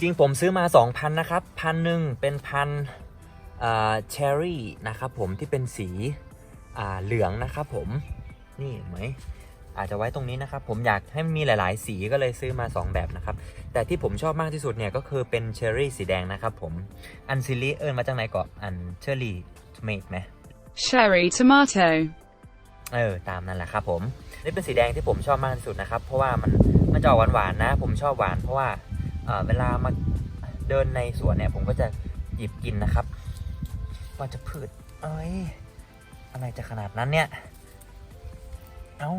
จริงๆ ผมซื้อมา 2,000 นะครับพันหนึ่งเป็นพันเชอร์รี่นะครับผมที่เป็นสีอ่าเหลืองนะครับผมนี่เห็นไหมอาจจะไว้ตรงนี้นะครับ ผมอยากให้มันมีหลาย ๆ สีก็เลยซื้อมา 2 แบบนะครับ แต่ที่ผมชอบมากที่สุดเนี่ยก็คือเป็นเชอร์รี่สีแดงนะครับผมอันซิลิเอิญมาจากไหนก่อนอันเชอร์รี่ทเมทไหม cherry tomato, เออตามนั่นแหละครับผมนี่เป็นสีแดงที่ผมชอบมากที่สุดนะครับ เพราะว่ามันมันจะออกหวานๆนะ ผมชอบหวานเพราะว่า เวลามาเดินในสวนเนี่ย ผมก็จะหยิบกินนะครับ ว่าจะพืชเอ้ย อะไรจะขนาดนั้นเนี่ย เอ้า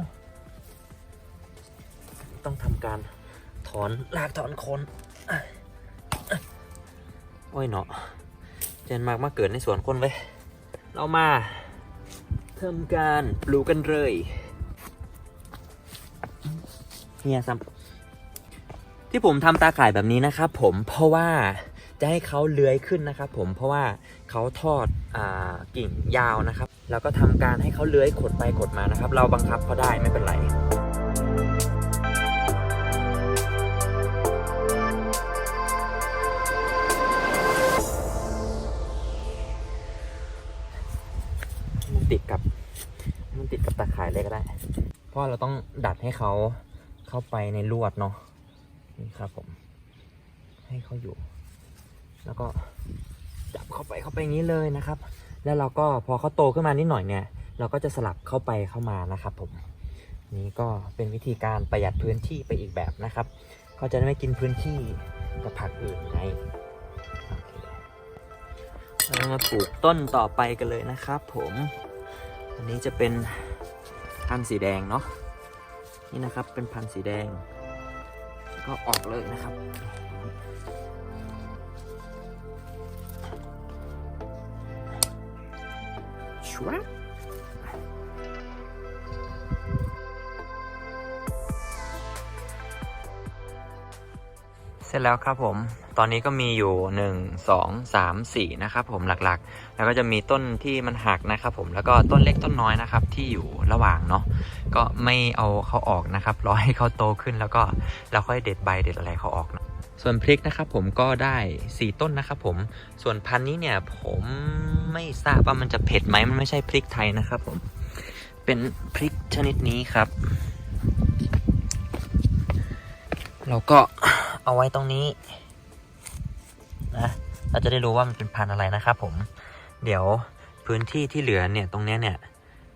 ต้องทำการถอนรากถอนโคนโอ้ยเนาะเจนมากมาเกิดในสวนคนเว้ยเรามาทำการปลูกกันเลยเนี่ยซ้ำ ที่ผมทำตาข่ายแบบนี้นะครับผมเพราะว่าจะให้เขาเลื้อยขึ้นนะครับผมเพราะว่าเขาทอดอกิ่งยาวนะครับ แล้วก็ทำการให้เขาเลื้อยขดไปขดมานะครับ เราบังคับเขาได้ไม่เป็นไรมันติดกับมันติดกับตาข่ายเลยก็ได้ เพราะเราต้องดัดให้เขาเข้าไปในลวดเนาะ นี่ครับผม ให้เขาอยู่ แล้วก็จับเข้าไปเข้าไปอย่างนี้เลยนะครับ แล้วเราก็พอเขาโตขึ้นมานิดหน่อยเนี่ย เราก็จะสลับเข้าไปเข้ามานะครับ ผม นี่ก็เป็นวิธีการประหยัดพื้นที่ไปอีกแบบนะครับเขาจะไม่กินพื้นที่กับผักอื่นไงโอเคเรามาปลูกต้นต่อไปกันเลยนะครับผม อันนี้จะเป็นพันธุ์สีแดงเนาะ นี่นะครับเป็นพันธุ์สีแดง ก็ออกเลยนะครับ ชัวร์ เสร็จแล้วครับผม ตอนนี้ก็มีอยู่ 1 2 3 4 นะครับผมหลักๆ แล้วก็จะมีต้นที่มันหักนะครับผม แล้วก็ต้นเล็กต้นน้อยนะครับที่อยู่ระหว่างเนาะ ก็ไม่เอาเขาออกนะครับ รอให้เขาโตขึ้นแล้วก็เราค่อยเด็ดใบเด็ดอะไรเขาออกเนอะส่วนพริกนะครับผมก็ได้ 4 ต้นนะครับผม ส่วนพันนี้เนี่ยผมไม่ทราบว่ามันจะเผ็ดไหมมันไม่ใช่พริกไทยนะครับผม เป็นพริกชนิดนี้ครับ เราก็เอาไว้ตรงนี้นะเราจะได้รู้ว่ามันเป็นพันธุ์อะไรนะครับผม เดี๋ยวพื้นที่ที่เหลือเนี่ยตรงนี้เนี่ย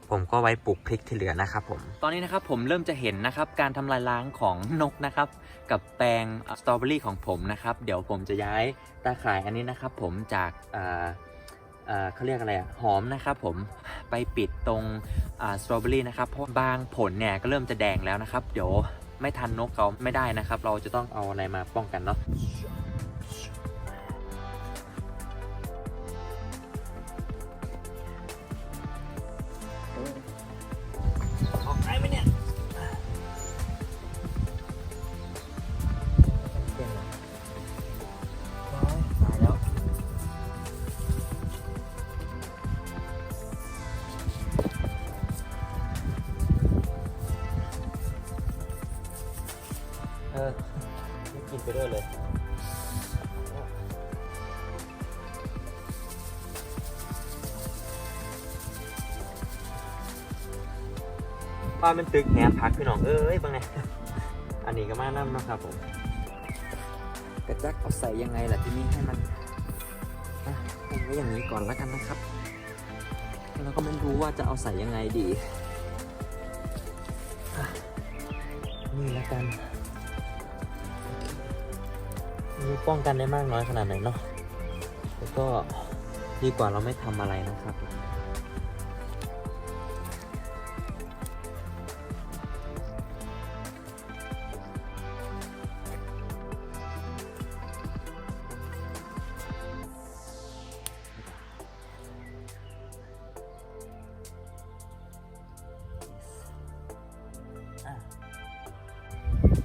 ผมก็ไว้ปลูกพริกที่เหลือนะครับผม ตอนนี้นะครับผมเริ่มจะเห็นนะครับการทำลายล้างของนกนะครับ กับแปลงสตรอเบอรี่ของผมนะครับ เดี๋ยวผมจะย้ายตาข่ายอันนี้นะครับผมจากเอ่อเอ่อเขาเรียกอะไรอะหอมนะครับผมไปปิดตรงสตรอเบอรี่นะครับเพราะบางผลเนี่ยก็เริ่มจะแดงแล้วนะครับ เดี๋ยว ไม่ทันนกเขาไม่ได้นะครับ เราจะต้องเอาอะไรมาป้องกันเนาะ บ้านเป็นตึกแหนพักพี่น้องเอ้ยบางไงอันนี้ก็มานั่นาะครับผมกระจักเอาใส่ยังไงล่ะที่นี่ให้มันอะให้ไว้อย่างนี้ก่อนแล้วกันนะครับแล้วก็ไม่รู้ว่าจะเอาใส่ยังไงดีอะนี่แล้วกันนี่ป้องกันได้มากน้อยขนาดไหนเนาะแล้วก็ดีกว่าเราไม่ทำอะไรนะครับ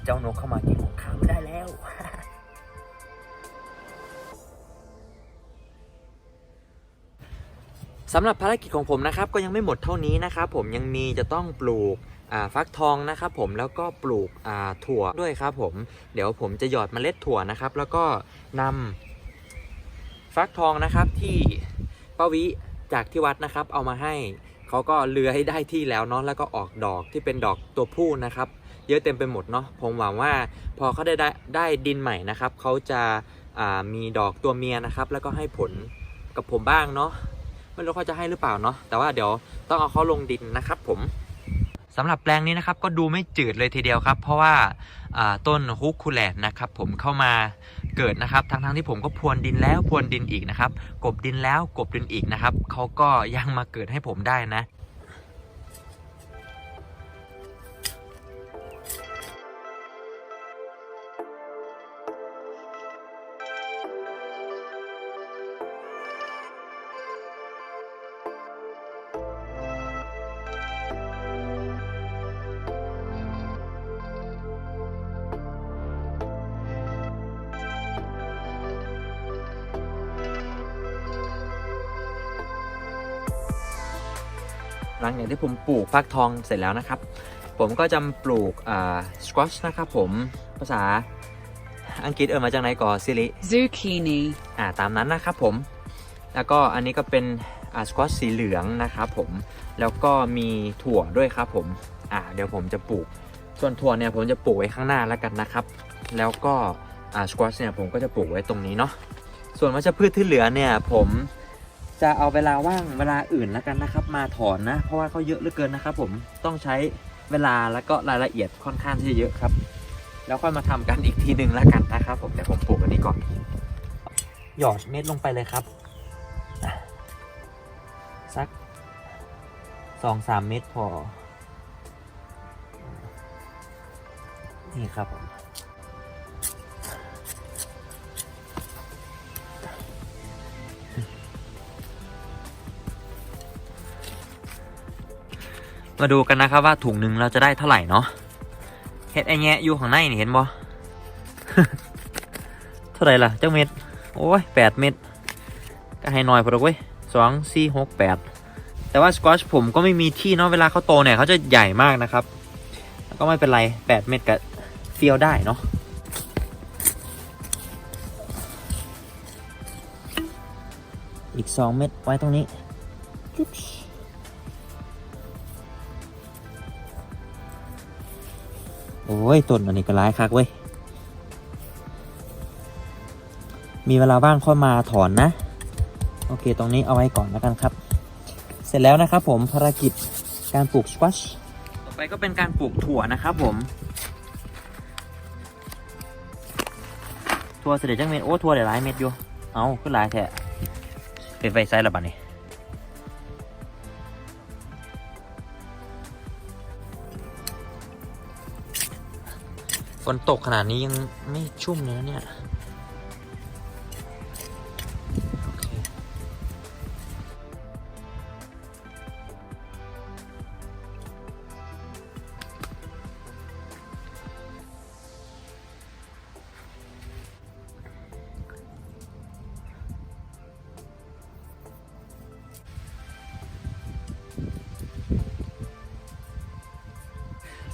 จ้านกเข้ามากินของข้าไม่ได้แล้ว สำหรับภารกิจของผมนะครับ ก็ยังไม่หมดเท่านี้นะครับ ผมยังมีจะต้องปลูกอ่าฟักทองนะครับผมแล้วก็ปลูกอ่าถั่วด้วยครับผม เดี๋ยวผมจะหยอดเมล็ดถั่วนะครับ แล้วก็นำฟักทองนะครับที่ป้าวิจากที่วัดนะครับเอามาให้เขาก็เลือให้ได้ที่แล้วเนาะแล้วก็ออกดอกที่เป็นดอกตัวผู้นะครับ เยอะเต็มไปหมดเนาะผมหวังว่าพอเขาได้ได้ได้ดินใหม่นะครับเขาจะามีดอกตัวเมียนะครับ แล้วก็ให้ผลกับผมบ้างเนาะไม่รู้เขาจะให้หรือเปล่าเนาะแต่ว่าเดี๋ยวต้องเอาเขาลงดินนะครับ ผมสำหรับแปลงนี้นะครับก็ดูไม่จืดเลยทีเดียวครับ เพราะว่าาต้นฮุกคูแลนนะครับผมเข้ามาเกิดนะครับทั้งทั้งๆที่ผมก็พรวนดินแล้วพรวนดินอีกนะครับกบดินแล้วกบดินอีกนะครับเขาก็ยังมาเกิดให้ผมได้นะ หลังจากที่ผมปลูกฟักทองเสร็จแล้วนะครับ ผมก็จะปลูกอ่าสควอชนะครับผมภาษาอังกฤษเอ่ยมาจากไหนก่อนซิริ zucchini, อ่าตามนั้นนะครับผม แล้วก็อันนี้ก็เป็นอ่าสควอชสีเหลืองนะครับผมแล้วก็มีถั่วด้วยครับผมอ่าเดี๋ยวผมจะปลูก ส่วนถั่วเนี่ยผมจะปลูกไว้ข้างหน้าแล้วกันนะครับ แล้วก็อ่าสควอชเนี่ยผมก็จะปลูกไว้ตรงนี้เนาะส่วนวัชพืชที่เหลือเนี่ยผม จะเอาเวลาว่างเวลาอื่นแล้วกันนะครับ มาถอนนะ เพราะว่าเขาเยอะเหลือเกินนะครับ ผมต้องใช้เวลาแล้วก็รายละเอียดค่อนข้างที่จะเยอะครับ แล้วค่อยมาทำกันอีกทีหนึ่งแล้วกันนะครับ ผมเดี๋ยวผมปลูกอันนี้ก่อน หยอดเม็ดลงไปเลยครับสักสองสามเม็ดพอ นี่ครับผม มาดูกันนะครับว่าถุงหนึ่งเราจะได้เท่าไหร่เนาะเห็ดไอแงะอยู่ข้างในนี่เห็นบ่เท่าไหร่ล่ะเจ้าเม็ด โอ้ยแปดเม็ด ก็ให้น้อยพอดอกเว้ยสองสี่หกแปดแต่ว่าสกอชผมก็ไม่มีที่เนาะเวลาเขาโตเนี่ยเขาจะใหญ่มากนะครับแล้วก็ไม่เป็นไรแปดเม็ดก็เฟี้ยวได้เนาะอีกสองเม็ดไว้ตรงนี้ ยต้นอันนี้ก็ร้ายคักเว้ย มีเวลาว่างค่อยมาถอนนะ โอเค ตรงนี้เอาไว้ก่อนแล้วกันครับ เสร็จแล้วนะครับผมภารกิจการปลูกสควอชต่อไปก็เป็นการปลูกถั่วนะครับผม ถั่วเสด็จจังเม็ดโอ้ถั่วเดี๋ยวหลายเม็ดอยู่ เอาขึ้นหลายแท้เป็นไฟไซส์ละบัดนี้ นตกขนาดนี้ยังไม่ชุ่มเลยนะเนี่ย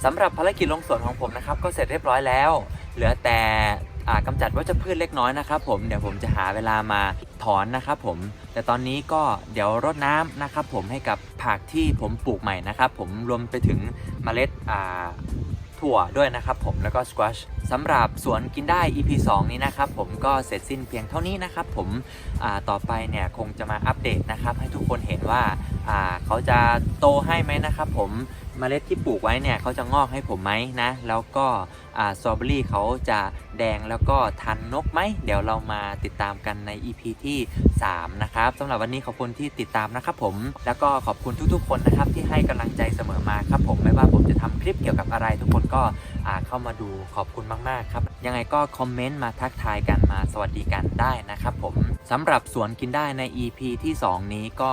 สำหรับภารกิจลงสวนของผมนะครับก็เสร็จเรียบร้อยแล้ว เหลือแต่อ่ากำจัดวัชพืชเล็กน้อยนะครับผมเดี๋ยวผมจะหาเวลามาถอนนะครับผม แต่ตอนนี้ก็เดี๋ยวรดน้ำนะครับผมให้กับผักที่ผมปลูกใหม่นะครับผมรวมไปถึงเมล็ดถั่วด้วยนะครับผมแล้วก็สควอชสำหรับสวนกินได้ EP 2 นี้นะครับผมก็เสร็จสิ้นเพียงเท่านี้นะครับผมต่อไปเนี่ยคงจะมาอัปเดตนะครับให้ทุกคนเห็นว่า อ่าเขาจะโตให้ไหมนะครับผมเมล็ดที่ปลูกไว้เนี่ยเขาจะงอกให้ผมไหมนะ แล้วก็อ่าสตรอเบอรี่เขาจะแดงแล้วก็ทันนกไหม เดี๋ยวเรามาติดตามกันใน EP ที่ 3 นะครับสำหรับวันนี้ขอบคุณที่ติดตามนะครับผม แล้วก็ขอบคุณทุกๆ คนนะครับที่ให้กำลังใจเสมอมาครับผมไม่ว่าผมจะทำคลิปเกี่ยวกับอะไร ทุกคนก็อ่าเข้ามาดูขอบคุณมากๆครับ ยังไงก็คอมเมนต์มาทักทายกันมาสวัสดีกันได้นะครับผม สำหรับสวนกินได้ใน EP ที่ 2 นี้ก็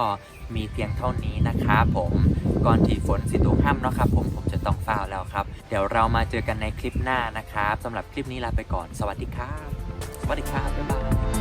มีเพียงเท่านี้นะครับผมก่อนที่ฝนสิตกห้ามเนาะครับผมผมจะต้องฟ้าวแล้วครับ เดี๋ยวเรามาเจอกันในคลิปหน้านะครับสำหรับคลิปนี้ลาไปก่อน สวัสดีครับ สวัสดีครับบ๊ายบาย